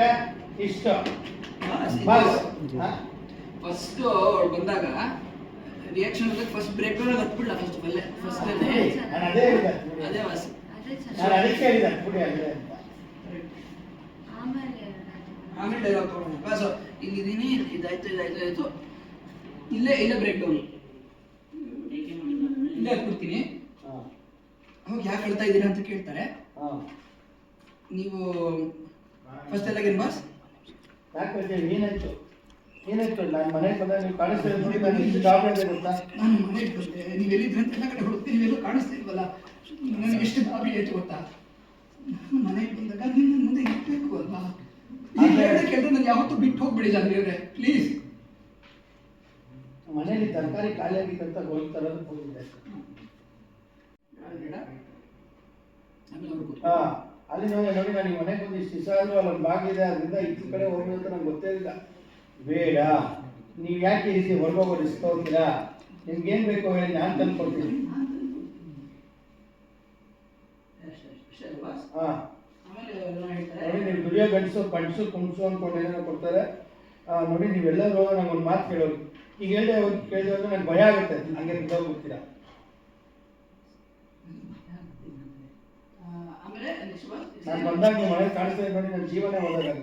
Okay ಇಷ್ಟು? Bus. First ಅವ್ರು ಬಂದಾಗ ರಿಯಾಕ್ಷನ್ ಫಸ್ಟ್ ಬ್ರೇಕ್ ಡೌನ್ ಹತ್ಬಿಡ್ಲ ಫಸ್ಟ್ ಬಲ್ಲೆ ಫಸ್ಟ್ ಅಲ್ಲೇ ಅದೇ ಅದೇ ವಾಸಿ. ನಾನು ಅದಕ್ಕೆ ಹೇಳಿದೆ ಪುಡಿ ಅಲ್ಲೇ ಅಂತ. ಆಮೇಲೆ ಆಮೇಲೆ ಡೈಲಾಗ್ ತಗೊಂಡು. ಬಸ್ ಇಲ್ಲಿದ್ದೀನಿ ಇದಾಯ್ತು ಇದಾಯ್ತು ಇದಾಯ್ತು. ಇಲ್ಲೇ ಇಲ್ಲೇ ಬ್ರೇಕ್ ಡೌನ್ ಇಲ್ಲೇ ಹತ್ಬಿಡ್ತೀನಿ ಅವಾಗ ಯಾಕೆ ಹೇಳ್ತಾ ಇದ್ದೀರಾ ಅಂತ ಕೇಳ್ತಾರೆ. ಹಾ. ನೀವು ಫಸ್ಟ್ ಎಲ್ಲಗೇನು ಬಾಸ್ ಯಾಕೆ ಹೇಳ್ತೀವಿ ಏನಾಯ್ತು ಏನಾಯ್ತು ನಾನು ಮನೆಗೆ ಬಂದಾಗ ನೀವು ಕಾಣಿಸ್ತಾ ನೋಡಿ ನಾನು ಇಷ್ಟು ಗೊತ್ತಾ? ನಾನು ಮನೆಗೆ ಬಂದೆ. ನೀವು ಎಲ್ಲಿದ್ರೆ ಅಂತ ಎಲ್ಲ ಕಡೆ ಹುಡುಕ್ತೀನಿ ನೀವೆಲ್ಲೂ ಕಾಣಿಸ್ತಾ ಇಲ್ವಲ್ಲ ನನಗೆ ಎಷ್ಟು ಬಾಬಿ ಆಯ್ತು ಗೊತ್ತಾ? ನಾನು ಮನೆಗೆ ಬಂದಾಗ ಮುಂದೆ ಇರಬೇಕು ಅಲ್ವಾ? ಕೇಳಿದ್ರೆ ನಾನು ಯಾವತ್ತೂ ಬಿಟ್ಟು ಹೋಗ್ಬಿಡಿ ಜನರೇ ಪ್ಲೀಸ್ ಮನೇಲಿ ತರಕಾರಿ ಖಾಲಿ ಆಗಿತ್ತಂತ ಹೋಗಿ ತರೋದಕ್ಕೆ ಹೋಗಿದ್ದೆ ಆಮೇಲೆ ಅವ್ರು ಹಾ. ಅಲ್ಲಿ ನೋಡಿ ನೋಡಿ ನನಗೆ ಮನೆಗೆ ಬಂದು ಇಷ್ಟು ದಿವಸ ಆದ್ರೂ ಅಲ್ಲೊಂದು ಬಾಗಿದೆ ಅದರಿಂದ ಇಷ್ಟು ಕಡೆ ಹೋಗಿ ಅಂತ ನಂಗೆ ಗೊತ್ತೇ ಇಲ್ಲ. ಬೇಡ, ನೀವು ಯಾಕೆ ಈ ರೀತಿ ಹೊರಗೋಗೋ ರಿಸ್ಕ್ ಹೋಗ್ತೀರಾ ನಿಮ್ಗೆ ಏನು ಬೇಕು ಹೇಳಿ ನಾನು ತಂದು ಕೊಡ್ತೀನಿ ಹಾ. ನೋಡಿ, ನೀವು ದುಡಿಯೋ ಗಂಡಸು, ಪಂಡ್ಸು ಕುಂಸು ಅಂದ್ಕೊಂಡು ಏನೇನೋ ಕೊಡ್ತಾರೆ. ನೋಡಿ, ನೀವೆಲ್ಲರೂ ನಂಗೆ ಒಂದು ಮಾತು ಕೇಳೋದು ಈಗ ಹೇಳಿದೆ ಕೇಳಿದ್ರೆ ನಂಗೆ ಭಯ ಆಗುತ್ತೆ. ಹಂಗೆ ಬಿದ್ದೋಗ್ಬಿಡ್ತೀರಾ ನಾನು ಬಂದಾಗ ನಿಮ್ಮ ಮನೇಲಿ ಕಾಣಿಸ್ತಾ ನೋಡಿ ನನ್ನ ಜೀವನ ಹೋದಾಗ